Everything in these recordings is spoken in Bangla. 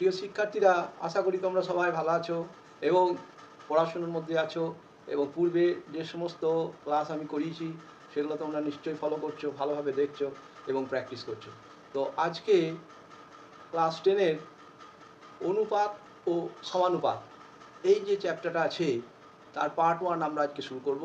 প্রিয় শিক্ষার্থীরা, আশা করি তোমরা সবাই ভালো আছো এবং পড়াশুনোর মধ্যে আছো এবং পূর্বে যে সমস্ত ক্লাস আমি করিয়েছি, সেগুলো তোমরা নিশ্চয়ই ফলো করছ, ভালোভাবে দেখছ এবং প্র্যাকটিস করছ। তো আজকে ক্লাস টেনের অনুপাত ও সমানুপাত, এই যে চ্যাপ্টারটা আছে, তার পার্ট ওয়ান আমরা আজকে শুরু করব।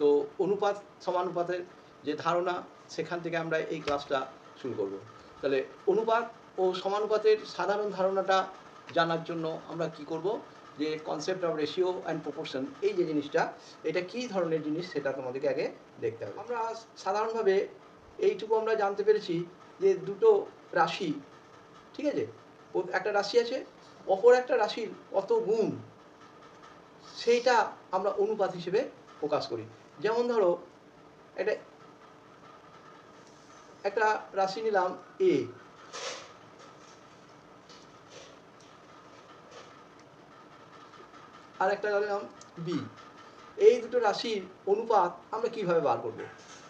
তো অনুপাত, সমানুপাতের যে ধারণা, সেখান থেকে আমরা এই ক্লাসটা শুরু করব। তাহলে অনুপাত ও সমানুপাতের সাধারণ ধারণাটা জানার জন্য আমরা কি করব? যে concept of ratio and proportion এই যে জিনিসটা, এটা কী ধরনের জিনিস সেটা তোমাদেরকে আগে দেখতে হবে। আমরা সাধারণভাবে এইটুকু আমরা জানতে পেরেছি যে দুটো রাশি, ঠিক আছে? একটা রাশি আছে, অপর একটা রাশির কত গুণ, সেইটা আমরা অনুপাত হিসেবে প্রকাশ করি। যেমন ধরো, একটা একটা রাশি নিলাম এ আর একটা নিলাম বি এই দুটো রাশির অনুপাত আমরা কীভাবে বার করব?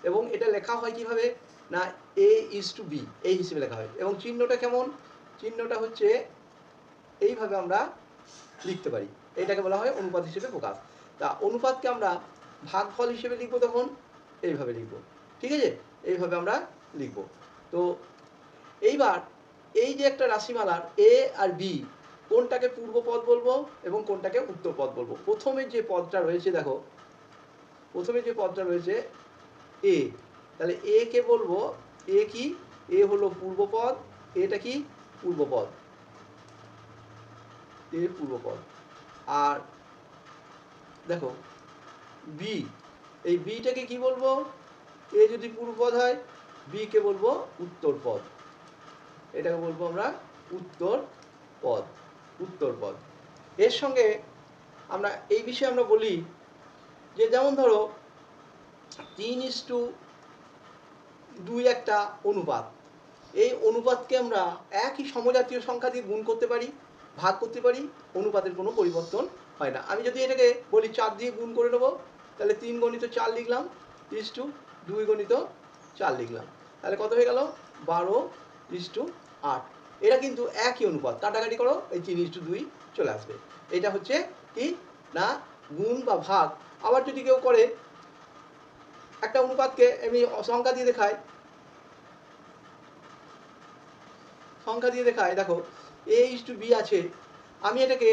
এবং এটা লেখা হয় কীভাবে? না এ ইজ টু বি এই হিসেবে লেখা হয়। এবং চিহ্নটা কেমন? চিহ্নটা হচ্ছে এইভাবে আমরা লিখতে পারি। এটাকে বলা হয় অনুপাত হিসেবে প্রকাশ। তা অনুপাতকে আমরা ভাগফল হিসেবে লিখব তখন? এইভাবে লিখব। ঠিক আছে? এইভাবে আমরা লিখব। তো এইবার এই যে একটা রাশিমালার এ আর বি কোনটাকে পূর্ব পদ বলব এবং কোনটাকে উত্তর পদ বলব? প্রথমে যে পদটা রয়েছে, দেখো, প্রথমে যে পদটা রয়েছে এ তাহলে এ কে বলব? এ কি? এ হলো পূর্বপদ এটা কি? পূর্ব পদ। এ পূর্বপদ আর দেখো বি এই বিটাকে কি বলব? এ যদি পূর্বপদ হয় বি কে বলব উত্তর পদ। এটাকে বলব আমরা উত্তর পদ। উত্তর পদ এর সঙ্গে আমরা এই বিষয়ে আমরা বলি যে যেমন ধরো তিন ইস টু দুই একটা অনুপাত। এই অনুপাতকে আমরা একই সমজাতীয় সংখ্যা দিয়ে গুণ করতে পারি, ভাগ করতে পারি, অনুপাতের কোনো পরিবর্তন হয় না। আমি যদি এটাকে বলি চার দিয়ে গুণ করে নেব, তাহলে তিন গণিত চার লিখলাম ইস টু দুই গণিত চার লিখলাম। তাহলে কত হয়ে গেল? বারো ইস টু আট। এরা কিন্তু একই অনুপাত। কাটাকাটি করো, এই তিন ইস টু দুই চলে আসবে। এটা হচ্ছে কি? না, গুণ বা ভাগ। আবার যদি কেউ করে, একটা অনুপাতকে আমি সংখ্যা দিয়ে দেখাই। সংখ্যা দিয়ে দেখাই, দেখো এ ইস টু বি আছে। আমি এটাকে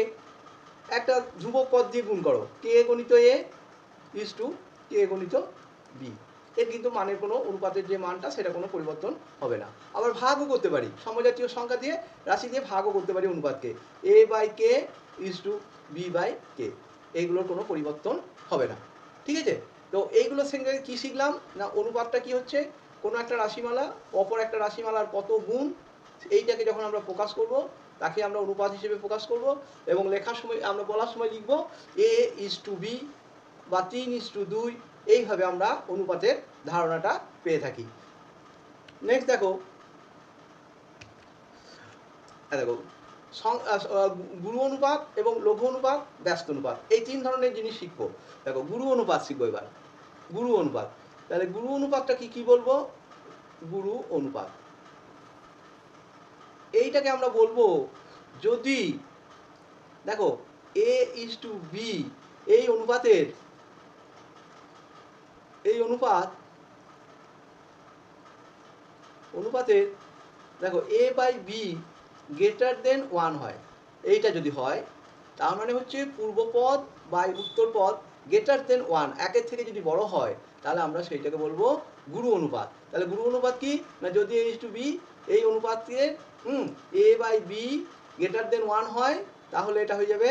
একটা ধ্রুবক পদ দিয়ে গুণ করো। কে গণিত এ ইস টু কে গণিত বি এর কিন্তু মানের কোনো অনুপাতের যে মানটা সেটা কোনো পরিবর্তন হবে না। আবার ভাগও করতে পারি। সমজাতীয় সংখ্যা দিয়ে রাশি দিয়ে ভাগও করতে পারি অনুপাতকে। A by K is to B by K. এইগুলোর কোনো পরিবর্তন হবে না। ঠিক আছে? তো এইগুলোর সঙ্গে কী শিখলাম? না, অনুপাতটা কি হচ্ছে? কোনো একটা রাশিমালা, অপর একটা রাশিমালার কত গুণ? এইটাকে যখন আমরা প্রকাশ করব, তাকে আমরা অনুপাত হিসেবে প্রকাশ করব এবং লেখার সময়, আমরা বলার সময় লিখব, এ ইস টু বি বা তিন ইস টু দুই এইভাবে আমরা অনুপাতের ধারণাটা পেয়ে থাকি। নেক্সট দেখো। দেখো আহ, আহ, গুরু অনুপাত এবং লঘু অনুপাত ব্যস্ত অনুপাত এই তিন ধরনের জিনিস শিখব। দেখো গুরু অনুপাত শিখব এবার। গুরু অনুপাত। তাহলে গুরু অনুপাতটা কি কি বলব? গুরু অনুপাত। এইটাকে আমরা বলব যদি দেখো এ ইস টু বি এই অনুপাতের এই অনুপাত অনুপাতের দেখো A by B greater than one হয়। এইটা যদি হয়, তার মানে হচ্ছে পূর্বপদ বাই উত্তর পদ গ্রেটার দেন ওয়ান একের থেকে যদি বড় হয়, তাহলে আমরা সেইটাকে বলব গুরু অনুপাত। তাহলে গুরু অনুপাত কি? না যদি এ টু বি এই অনুপাতকে, হুম A by B greater than one হয়, তাহলে এটা হয়ে যাবে,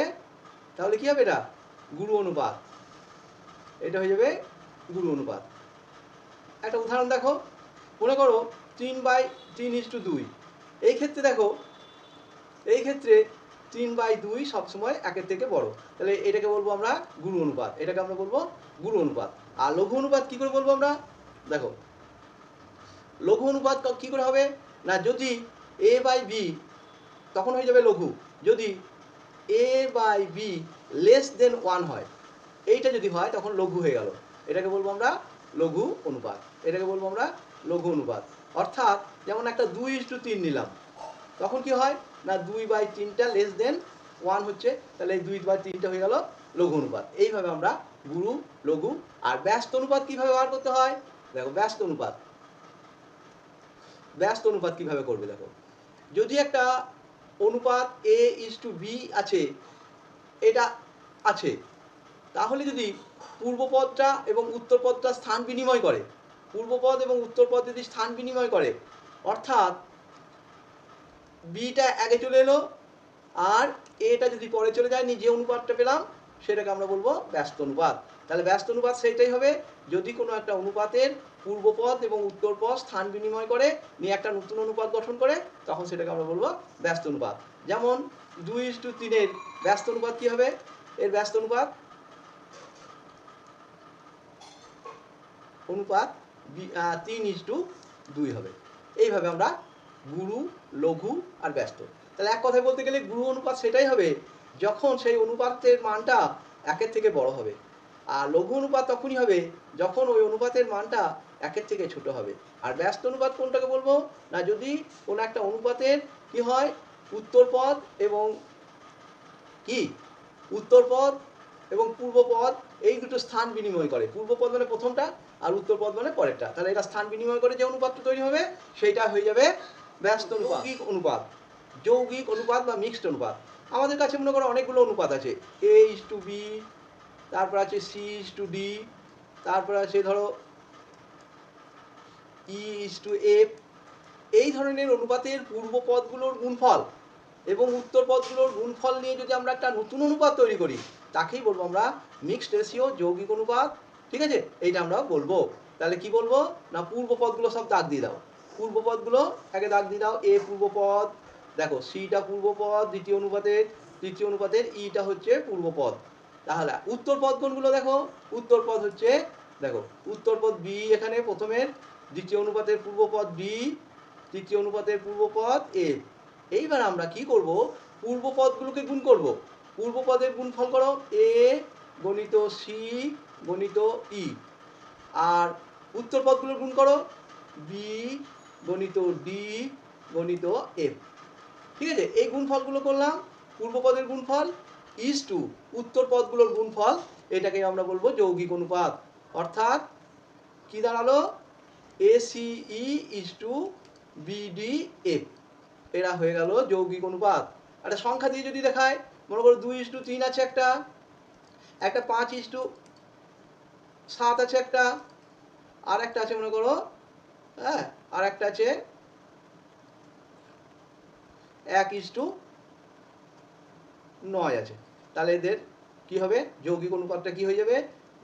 তাহলে কি হবে এটা? গুরু অনুপাত। এটা হয়ে যাবে গুরু অনুপাত। একটা উদাহরণ দেখো, মনে করো তিন বাই তিন ইস টু দুই। এই ক্ষেত্রে দেখো, এই ক্ষেত্রে তিন বাই দুই সবসময় একের থেকে বড়। তাহলে এটাকে বলব আমরা গুরু অনুপাত। এটাকে আমরা বলব গুরু অনুপাত। আর লঘু অনুপাত কি করে বলব আমরা? দেখো, লঘু অনুপাত কি করে হবে? না, যদি এ বাই বি, তখন হয়ে যাবে লঘু। যদি A by B less than one হয়, এইটা যদি হয়, তখন লঘু হয়ে গেল। এটাকে বলব আমরা লঘু অনুপাত। এটাকে বলব আমরা লঘু অনুপাত। অর্থাৎ যেমন একটা দুই ইস টু তিন নিলাম, তখন কি হয়? না, দুই বাই তিনটা লেস দেন ওয়ান হচ্ছে, তাহলে এই দুই বাই তিনটা হয়ে গেল লঘু অনুপাত। এইভাবে আমরা গুরু, লঘু আর ব্যস্ত অনুপাত কীভাবে ব্যবহার করতে হয়? দেখো, ব্যস্ত অনুপাত। ব্যস্ত অনুপাত কীভাবে করবে দেখো? যদি একটা অনুপাত এ ইজ টু বি আছে, এটা আছে, তাহলে যদি পূর্বপদটা এবং উত্তরপদটা স্থান বিনিময় করে। পূর্বপদ এবং উত্তরপদ যদি স্থান বিনিময় করে, অর্থাৎ বিটা আগে চলে এলো আর এটা যদি পরে চলে যায় যে অনুপাতটা পেলাম, সেটাকে আমরা বলব ব্যস্ত অনুপাত। তাহলে ব্যস্ত অনুপাত সেইটাই হবে, যদি কোনো একটা অনুপাতের পূর্বপদ এবং উত্তরপদ স্থান বিনিময় করে, নিয়ে একটা নতুন অনুপাত গঠন করে, তখন সেটাকে আমরা বলব ব্যস্ত অনুপাত। যেমন দুই ইস টু তিনের ব্যস্ত অনুপাত কি হবে? এর ব্যস্ত অনুপাত অনুপাত তিন ইস টু দুই হবে। এইভাবে আমরা গুরু, লঘু আর ব্যস্ত। তাহলে এক কথায় বলতে গেলে গুরু অনুপাত সেটাই হবে যখন সেই অনুপাতের মানটা একের থেকে বড় হবে। আর লঘু অনুপাত তখনই হবে যখন ওই অনুপাতের মানটা একের থেকে ছোট হবে। আর ব্যস্ত অনুপাত কোনটাকে বলব? না, যদি কোনো একটা অনুপাতের কি হয়? উত্তরপদ এবং কি? উত্তরপদ এবং পূর্বপদ এই দুটো স্থান বিনিময় করে। পূর্বপদ মানে প্রথমটা আর উত্তরপদ মানে পরেরটা। তাহলে এটা স্থান বিনিময় করে যে অনুপাতটা তৈরি হবে সেইটা হয়ে যাবে ব্যস্ত অনুপাত। যৌগিক অনুপাত। যৌগিক অনুপাত বা মিক্সড অনুপাত। আমাদের কাছে মনে করো অনেকগুলো অনুপাত আছে। এ ইস টু বি তারপর আছে সি ইস টু ডি তারপর আছে ধরো ই ইস টু এফ এই ধরনের অনুপাতের পূর্ব পদগুলোর গুণফল এবং উত্তর পদগুলোর গুণফল নিয়ে যদি আমরা একটা নতুন অনুপাত তৈরি করি তাকেই বলব আমরা মিক্সড রেশিও যৌগিক অনুপাত ঠিক আছে? এইটা আমরা বলব। তাহলে কি বলব? না, পূর্ব পদগুলো সব দাগ দিয়ে দাও। পূর্ব পদগুলো আগে দাগ দিয়ে দাও। এ পূর্বপদ দেখো সিটা পূর্বপদ দ্বিতীয় অনুপাতের তৃতীয় অনুপাতের ইটা হচ্ছে পূর্বপদ তাহলে উত্তর পদ কোনগুলো দেখো? উত্তর পদ হচ্ছে, দেখো, উত্তর পদ বি এখানে প্রথমের, দ্বিতীয় অনুপাতের পূর্বপদ বি তৃতীয় অনুপাতের পূর্বপদ এ। এইবার আমরা কি করব? পূর্ব পূর্বপদগুলোকে গুণ করব। পূর্বপদের গুণফল করো, এ গণিত সি গণিত ই। আর উত্তর পদগুলোর গুণ করো। বি গণিত ডি গণিত এফ ঠিক আছে? এই গুণফলগুলো করলাম। পূর্বপদের গুণফল ইস টু উত্তর পদগুলোর গুণফল এটাকে আমরা বলব যৌগিক অনুপাত। অর্থাৎ কি দাঁড়াল? A C E is to B D F এরা হয়ে গেল যৌগিক অনুপাত। একটা সংখ্যা দিয়ে যদি দেখায়, মনে করো দুই ইস টু তিন আছে একটা। একটা পাঁচ ইস টু সাত আছে একটা, আর একটা আছে মনে করো হ্যাঁ আর একটা আছে এক ইস টু নয় আছে। তাহলে এদের কি হবে? যৌগিক অনুপাতটা কি হয়ে যাবে?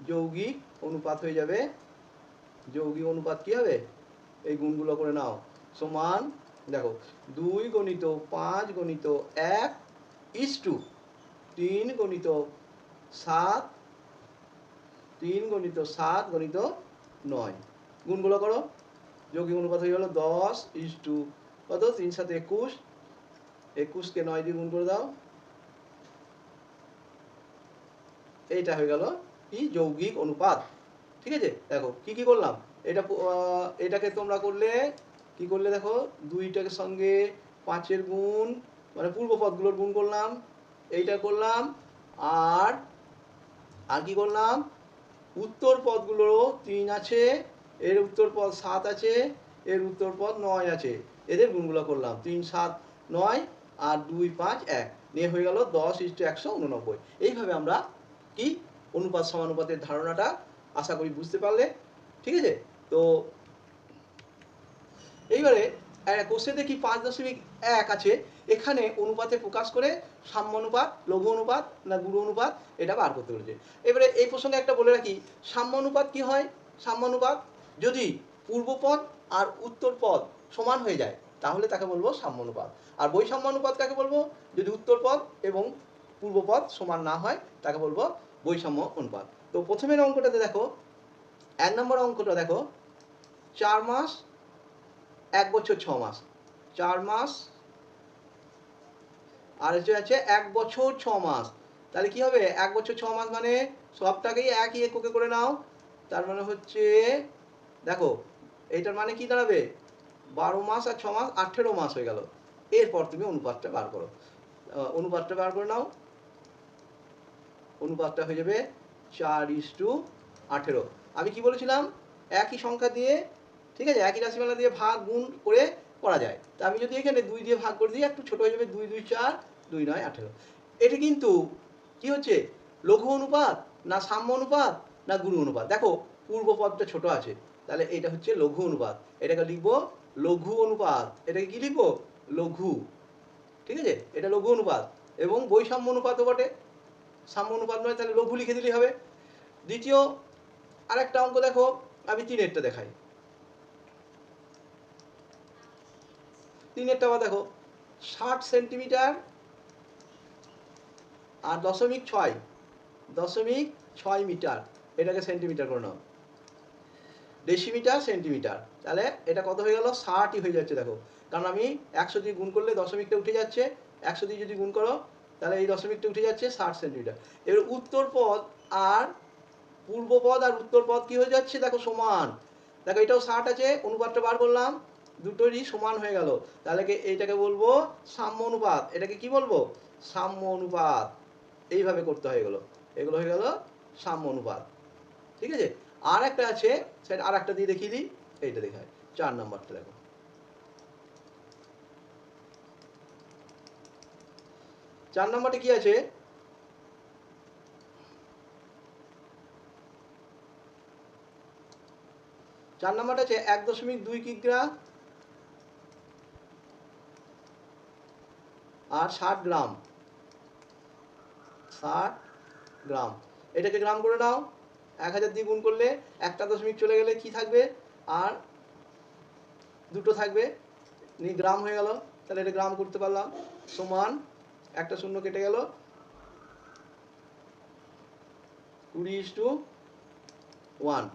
যৌগিক অনুপাত হয়ে যাবে। যৌগিক অনুপাত কি হবে? এই গুণগুলো করে নাও। সমান, দেখো, দুই গণিত পাঁচ গণিত এক ইস টু, তিন গণিত সাত তিন গণিত সাত গণিত নয়। গুণগুলো করো। যৌগিক অনুপাত হয়ে গেলো দশ ইস টু কত? তিন সাথে একুশ। একুশকে নয় দিয়ে গুণ করে দাও। এইটা হয়ে গেল কি? যৌগিক অনুপাত। ঠিক আছে? দেখো, কি কি করলাম? এটা এটাকে তোমরা করলে কি করলে দেখো? দুইটাকে সঙ্গে পাঁচের গুণ মানে পূর্ব পদগুলোর গুণ করলাম। এইটা করলাম। আর আর কি করলাম? উত্তর পদগুলোরও তিন আছে, এর উত্তর পদ সাত আছে, এর উত্তর পদ নয় আছে। এদের গুণগুলো করলাম, তিন, সাত, নয় আর দুই, পাঁচ, এক। নিয়ে হয়ে গেল দশ ইস্টু একশো উননব্বই। এইভাবে আমরা কি অনুপাত, সমানুপাতের ধারণাটা আশা করি বুঝতে পারলে, ঠিক আছে? তো এইবারে কোশ্চেন দেখি পাঁচ দশমিক এক আছে, এখানে অনুপাতে প্রকাশ করে সাম্য অনুপাত, লঘু অনুপাত না গুরু অনুপাত, এটা বার করতে বলেছে। এবারে এই প্রসঙ্গে একটা বলে রাখি, সাম্য অনুপাত কি হয়? সাম্য অনুপাত যদি পূর্বপদ আর উত্তর পদ সমান হয়ে যায়, তাহলে তাকে বলব সাম্য অনুপাত। আর বৈষম্য অনুপাত কাকে বলব? যদি উত্তর পদ এবং পূর্বপদ সমান না হয়, তাকে বলব বৈষম্য অনুপাত। তো প্রথমের অঙ্কটাতে দেখো, এক নম্বর অঙ্কটা দেখো, চার মাস এক বছর ছ মাস, চার মাস, আর হচ্ছে আছে এক বছর ছ মাস। তাহলে কি হবে? এক বছর ছ মাস মানে সবটাকেই একই এককে করে নাও। তার মানে হচ্ছে, দেখো এইটার মানে কি দাঁড়াবে? বারো মাস আর ছ মাস, আঠেরো মাস হয়ে গেল। এরপর তুমি অনুপাতটা বার করো। অনুপাতটা বার করে নাও। অনুপাতটা হয়ে যাবে চার ইস টু আঠেরো। আমি কি বলেছিলাম? একই সংখ্যা দিয়ে ঠিক আছে? একই রাশিমালা দিয়ে ভাগ গুণ করে করা যায়। তা আমি যদি এখানে দুই দিয়ে ভাগ করে দিই, একটু ছোট হয়ে যাবে দুই দুই, চার, দুই, নয়, আঠেরো। এটা কিন্তু কি হচ্ছে? লঘু অনুপাত না সাম্য অনুপাত না গুরু অনুপাত? দেখো, পূর্ব পদটা ছোট আছে। তাহলে এটা হচ্ছে লঘু অনুপাত। এটাকে লিখব লঘু অনুপাত। এটাকে কি লিখব? লঘু। ঠিক আছে? এটা লঘু অনুপাত। এবং বৈষম্য অনুপাতও বটে। সাম্য অনুপাত নয়, তাহলে লঘু লিখে দিলেই হবে। দ্বিতীয় আরেকটা অঙ্ক দেখো, আমি তিনেরটা দেখাই। তিনেরটা আবার দেখো, ষাট সেন্টিমিটার আর দশমিক ছয় দশমিক ছয় মিটার, এটাকে সেন্টিমিটার করে নাও। ডেসিমিটার, সেন্টিমিটার, তাহলে এটা কত হয়ে গেল? ষাটই হয়ে যাচ্ছে দেখো। কারণ আমি একশো দিয়ে গুণ করলে দশমিকটা উঠে যাচ্ছে, একশো দিয়ে যদি গুণ করো, তাহলে এই দশমিকটা উঠে যাচ্ছে ষাট সেন্টিমিটার। এবার উত্তর পদ আর পূর্ব পদ আর উত্তর পদ কি হয়ে যাচ্ছে? দেখো সমান। দেখো এটাও ষাট আছে, অনুপাতটা বার করলাম। দুটোরই সমান হয়ে গেল। তাহলে এইটাকে বলব সাম্য অনুপাত। এটাকে কি বলব? সাম্য অনুপাত। এইভাবে করতে হয়ে গেল। এগুলো হয়ে গেল সাম্য অনুপাত। ঠিক আছে? আর একটা আছে, সেটা আর একটা দিয়ে দেখিয়ে দিই। এইটা দেখায় চার নম্বরটা দেখো। চার নম্বরটা কি আছে? চার নম্বরটা আছে এক দশমিক দুই কিগ্রা আর ষাট গ্রাম। ষাট গ্রাম। এটাকে গ্রাম করে নাও। এক হাজার দিয়ে গুণ করলে একটা দশমিক চলে গেলে কি থাকবে? আর দুটো থাকবে। গ্রাম হয়ে গেল। তাহলে এটা গ্রাম করতে পারলাম। সমান একটা শূন্য কেটে গেল। কুড়ি ইস টু ওয়ান।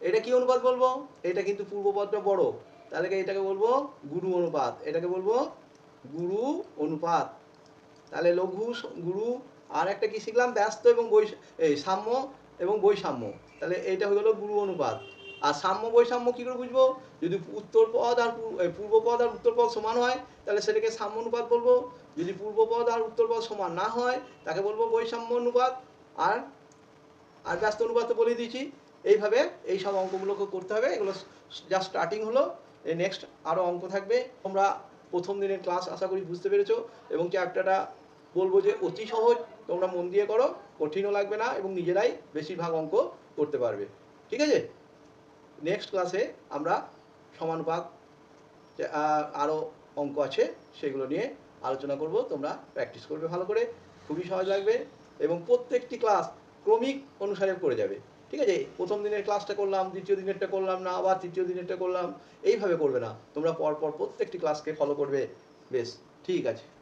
এটা কি অনুপাত বলব? এটা কিন্তু পূর্বপদটা বড়। তাহলে এটাকে বলব গুরু অনুপাত। এটাকে বলব গুরু অনুপাত। তাহলে লঘু গুরু আর একটা কি শিখলাম? ব্যস্ত এবং বৈ এই সাম্য এবং বৈষম্য। তাহলে এইটা হয়ে গেলো গুরু অনুপাত। আর সাম্য বৈষম্য কী করে বুঝব? যদি উত্তর পদ আর পূর্ব- পদ আর উত্তর পদ সমান হয়, তাহলে সেটাকে সাম্য অনুপাত বলব। যদি পূর্ব পদ আর উত্তর পদ সমান না হয়, তাকে বলব বৈষম্য অনুপাত। আর আর ব্যস্ত অনুপাত বলে দিয়েছি। এইভাবে এই সব অঙ্কগুলোকে করতে হবে। এগুলো যা স্টার্টিং হলো। নেক্সট আরও অঙ্ক থাকবে। তোমরা প্রথম দিনের ক্লাস আশা করি বুঝতে পেরেছ এবং চ্যাপ্টারটা বলব যে অতি সহজ। তোমরা মন দিয়ে করো, কঠিনও লাগবে না এবং নিজেরাই বেশিরভাগ অঙ্ক করতে পারবে। ঠিক আছে? নেক্সট ক্লাসে আমরা সমানুপাত আরও অঙ্ক আছে, সেগুলো নিয়ে আলোচনা করব। তোমরা প্র্যাকটিস করবে ভালো করে। খুবই সহজ লাগবে এবং প্রত্যেকটি ক্লাস ক্রমিক অনুসারে করে যাবে। ঠিক আছে? প্রথম দিনের ক্লাসটা করলাম, দ্বিতীয় দিনেরটা করলাম না, আবার তৃতীয় দিনেরটা করলাম। এইভাবে করবে না। তোমরা পরপর প্রত্যেকটি ক্লাসকে ফলো করবে। বেশ, ঠিক আছে।